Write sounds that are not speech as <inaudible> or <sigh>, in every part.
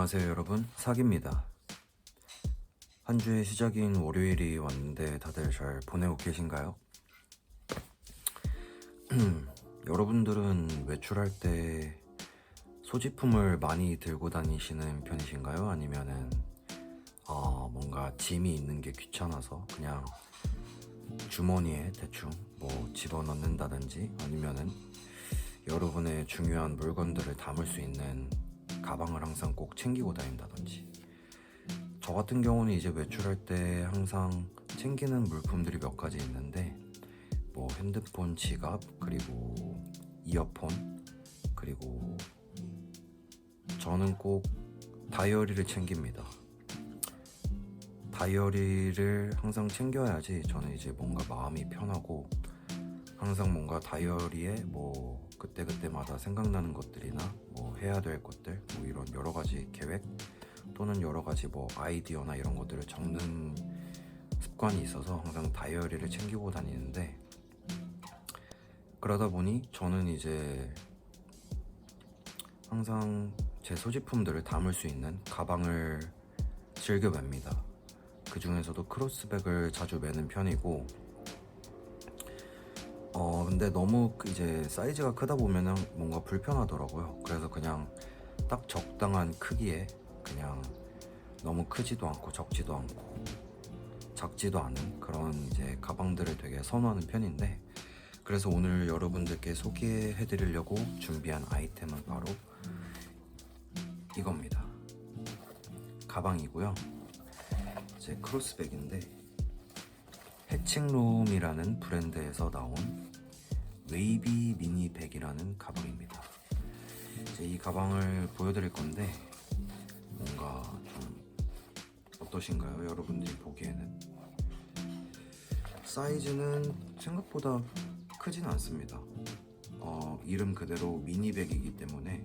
안녕하세요 여러분 사기입니다 한 주의 시작인 월요일이 왔는데 다들 잘 보내고 계신가요? <clears throat> 여러분들은 외출할 때 소지품을 많이 들고 다니시는 편이신가요? 아니면은 어, 뭔가 짐이 있는 게 귀찮아서 그냥 주머니에 대충 뭐 집어넣는다든지 아니면은 여러분의 중요한 물건들을 담을 수 있는 가방을 항상 꼭 챙기고 다닌다든지 저 같은 경우는 이제 외출할 때 항상 챙기는 물품들이 몇 가지 있는데 뭐 핸드폰, 지갑, 그리고 이어폰, 그리고 저는 꼭 다이어리를 챙깁니다. 다이어리를 항상 챙겨야지 저는 이제 뭔가 마음이 편하고 항상 뭔가 다이어리에 뭐 그때그때마다 생각나는 것들이나 뭐 해야 될 것들 뭐 이런 여러 가지 계획 또는 여러 가지 뭐 아이디어나 이런 것들을 적는 습관이 있어서 항상 다이어리를 챙기고 다니는데 그러다 보니 저는 이제 항상 제 소지품들을 담을 수 있는 가방을 즐겨 맵니다. 그 중에서도 크로스백을 자주 매는 편이고 어 근데 너무 그 이제 사이즈가 크다 보면은 뭔가 불편하더라고요. 그래서 그냥 딱 적당한 크기에 그냥 너무 크지도 않고 적지도 않고 작지도 않은 그런 이제 가방들을 되게 선호하는 편인데 그래서 오늘 여러분들께 소개해 드리려고 준비한 아이템은 바로 이겁니다. 가방이고요. 이제 크로스백인데 해칭룸이라는 브랜드에서 나온 웨이비 미니백이라는 가방입니다. 이제 이 가방을 보여드릴 건데 뭔가 좀 어떠신가요? 여러분들이 보기에는 사이즈는 생각보다 크진 않습니다. 어, 이름 그대로 미니백이기 때문에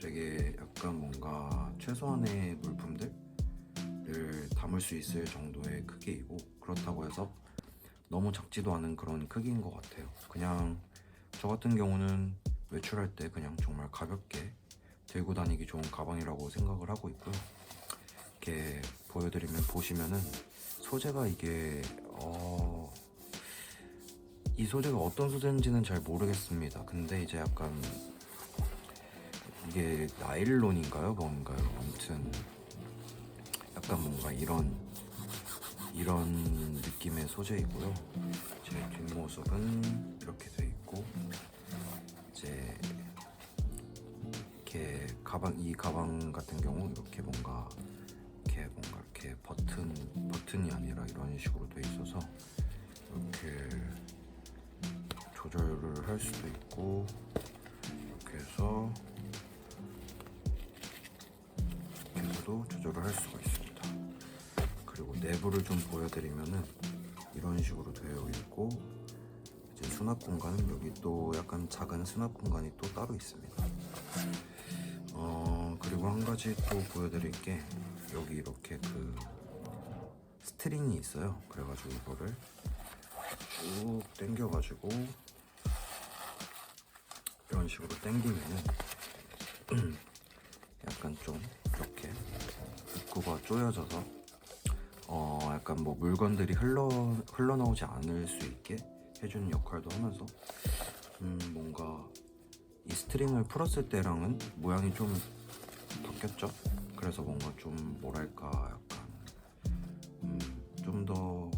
되게 약간 뭔가 최소한의 물품들을 담을 수 있을 정도의 크기이고 그렇다고 해서 너무 작지도 않은 그런 크기인 것 같아요. 그냥 저 같은 경우는 외출할 때 그냥 정말 가볍게 들고 다니기 좋은 가방이라고 생각을 하고 있고요. 이렇게 보여드리면 보시면은 소재가 이게 어... 이 소재가 어떤 소재인지는 잘 모르겠습니다. 근데 이제 약간 이게 나일론인가요? 뭔가요? 아무튼 약간 뭔가 이런 이런 느낌의 소재이고요. 제 뒷모습은 이렇게 돼 있고 이제 이렇게 가방 이 가방 같은 경우 이렇게 뭔가 이렇게 뭔가 이렇게 버튼 버튼이 아니라 이런 식으로 돼 있어서 이렇게 조절을 할 수도 있고 이렇게 해서 이렇게 해서도 조절을 할 수가 있습니다. 그리고 내부를 좀 보여드리면은 이런 식으로 되어 있고 이제 수납 공간은 여기 또 약간 작은 수납 공간이 또 따로 있습니다. 어 그리고 한 가지 또 보여드릴 게 여기 이렇게 그 스트링이 있어요. 그래가지고 이거를 쭉 당겨가지고 이런 식으로 당기면은 <clears throat> 약간 좀 이렇게 입구가 조여져서 어 약간 뭐 물건들이 흘러 흘러나오지 않을 수 있게 해주는 역할도 하면서 음 뭔가 이 스트링을 풀었을 때랑은 모양이 좀 바뀌었죠. 그래서 뭔가 좀 뭐랄까 약간 음, 좀 더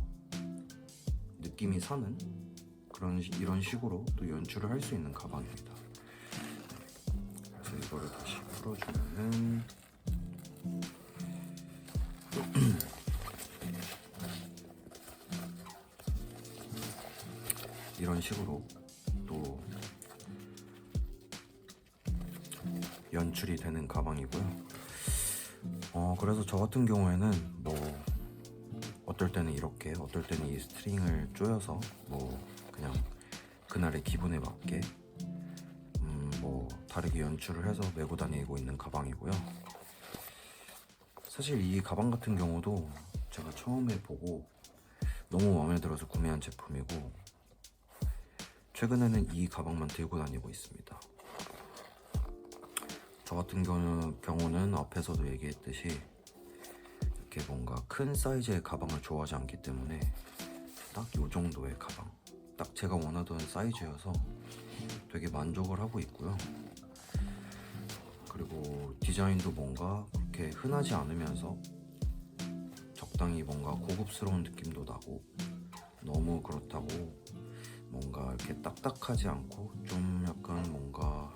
느낌이 사는 그런 시- 이런 식으로 또 연출을 할 수 있는 가방입니다. 그래서 이거를 다시 풀어주면은 식으로 또 연출이 되는 가방이고요. 어 그래서 저 같은 경우에는 뭐 어떨 때는 이렇게 어떨 때는 이 스트링을 조여서 뭐 그냥 그날의 기분에 맞게 음 뭐 다르게 연출을 해서 메고 다니고 있는 가방이고요. 사실 이 가방 같은 경우도 제가 처음에 보고 너무 마음에 들어서 구매한 제품이고 최근에는 이 가방만 들고 다니고 있습니다. 저 같은 경우, 경우는 앞에서도 얘기했듯이 이렇게 뭔가 큰 사이즈의 가방을 좋아하지 않기 때문에 딱 이 정도의 가방 딱 제가 원하던 사이즈여서 되게 만족을 하고 있고요 그리고 디자인도 뭔가 그렇게 흔하지 않으면서 적당히 뭔가 고급스러운 느낌도 나고 너무 그렇다고 뭔가 이렇게 딱딱하지 않고 좀 약간 뭔가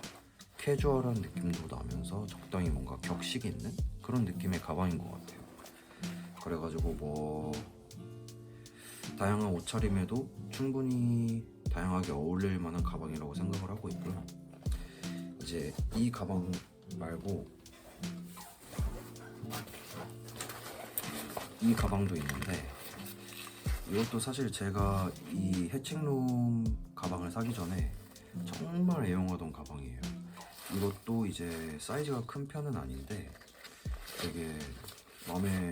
캐주얼한 느낌도 나면서 적당히 뭔가 격식 있는 그런 느낌의 가방인 것 같아요. 그래가지고 뭐 다양한 옷차림에도 충분히 다양하게 어울릴 만한 가방이라고 생각을 하고 있고요. 이제 이 가방 말고 이 가방도 있는데 이것도 사실 제가 이 해칭룸 가방을 사기 전에 정말 애용하던 가방이에요. 이것도 이제 사이즈가 큰 편은 아닌데 되게 마음에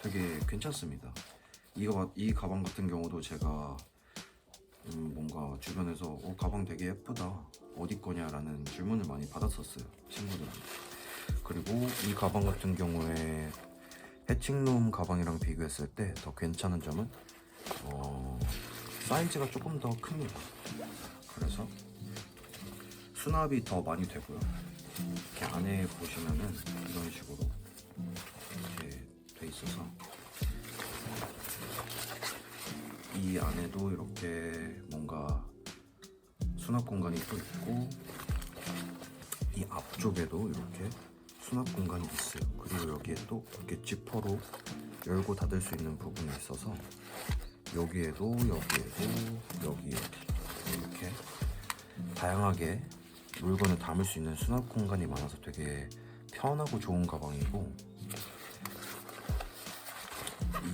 되게 괜찮습니다. 이거 이 가방 같은 경우도 제가 음 뭔가 주변에서 어 가방 되게 예쁘다 어디 거냐라는 질문을 많이 받았었어요 친구들한테. 그리고 이 가방 같은 경우에 해칭룸 가방이랑 비교했을 때 더 괜찮은 점은 어, 사이즈가 조금 더 큽니다. 그래서 수납이 더 많이 되고요. 이렇게 안에 보시면은 이런 식으로 이렇게 돼 있어서 이 안에도 이렇게 뭔가 수납 공간이 또 있고 이 앞쪽에도 이렇게 수납 공간이 있어요. 그리고 여기에 또 이렇게 지퍼로 열고 닫을 수 있는 부분이 있어서 여기에도 여기에도 여기에 이렇게 다양하게 물건을 담을 수 있는 수납 공간이 많아서 되게 편하고 좋은 가방이고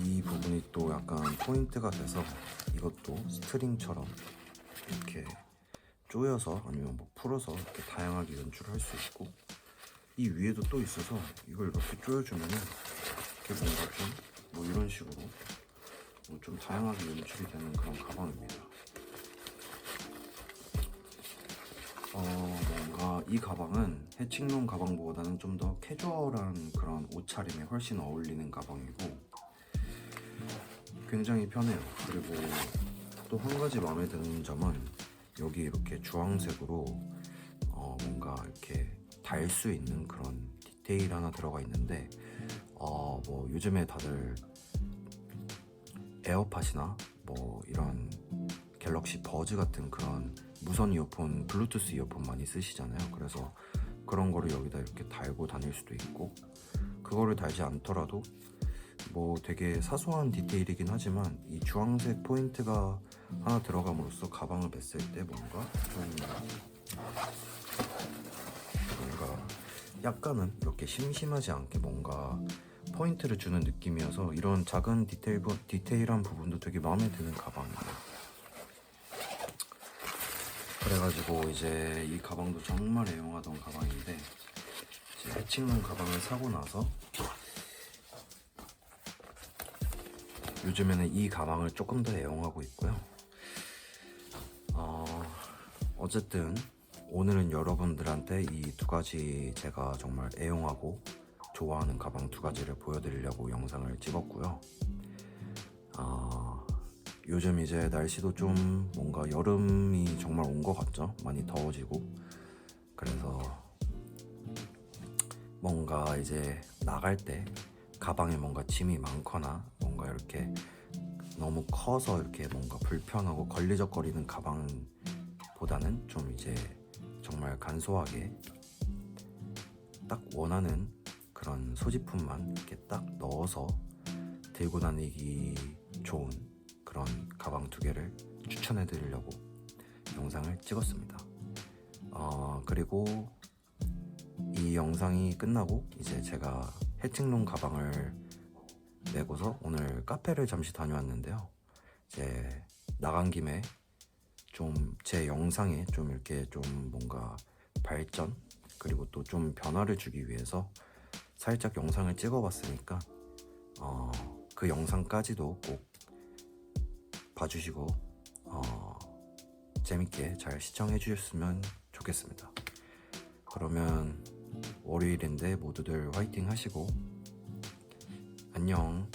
이 부분이 또 약간 포인트가 돼서 이것도 스트링처럼 이렇게 조여서 아니면 뭐 풀어서 이렇게 다양하게 연출할 수 있고 이 위에도 또 있어서 이걸 이렇게 조여주면은 이렇게 뭔가 좀 뭐 이런 식으로 뭐 좀 다양하게 연출이 되는 그런 가방입니다. 어 뭔가 이 가방은 해칭룸 가방보다는 좀 더 캐주얼한 그런 옷차림에 훨씬 어울리는 가방이고 굉장히 편해요. 그리고 또 한 가지 마음에 드는 점은 여기 이렇게 주황색으로 달 수 있는 그런 디테일 하나 들어가 있는데 어 뭐 요즘에 다들 에어팟이나 뭐 이런 갤럭시 버즈 같은 그런 무선 이어폰, 블루투스 이어폰 많이 쓰시잖아요. 그래서 그런 거를 여기다 이렇게 달고 다닐 수도 있고 그거를 달지 않더라도 뭐 되게 사소한 디테일이긴 하지만 이 주황색 포인트가 하나 들어감으로써 가방을 맸을 때 뭔가 좀 약간은 이렇게 심심하지 않게 뭔가 포인트를 주는 느낌이어서 이런 작은 디테일, 부- 디테일한 부분도 되게 마음에 드는 가방이에요. 그래가지고 이제 이 가방도 정말 애용하던 가방인데 이제 해칭룸 가방을 사고 나서 요즘에는 이 가방을 조금 더 애용하고 있고요. 어, 어쨌든 오늘은 여러분들한테 이 두 가지 제가 정말 애용하고 좋아하는 가방 두 가지를 보여드리려고 영상을 찍었고요. 아, 요즘 이제 날씨도 좀 뭔가 여름이 정말 온 것 같죠? 많이 더워지고 그래서 뭔가 이제 나갈 때 가방에 뭔가 짐이 많거나 뭔가 이렇게 너무 커서 이렇게 뭔가 불편하고 걸리적거리는 가방보다는 좀 이제 정말 간소하게 딱 원하는 그런 소지품만 이렇게 딱 넣어서 들고 다니기 좋은 그런 가방 두 개를 추천해 드리려고 영상을 찍었습니다. 어, 그리고 이 영상이 끝나고 이제 제가 해칭롱 가방을 메고서 오늘 카페를 잠시 다녀왔는데요. 이제 나간 김에 좀 제 영상에 좀 이렇게 좀 뭔가 발전 그리고 또 좀 변화를 주기 위해서 살짝 영상을 찍어봤으니까 어, 그 영상까지도 꼭 봐주시고 어, 재밌게 잘 시청해 주셨으면 좋겠습니다. 그러면 월요일인데 모두들 화이팅 하시고 안녕.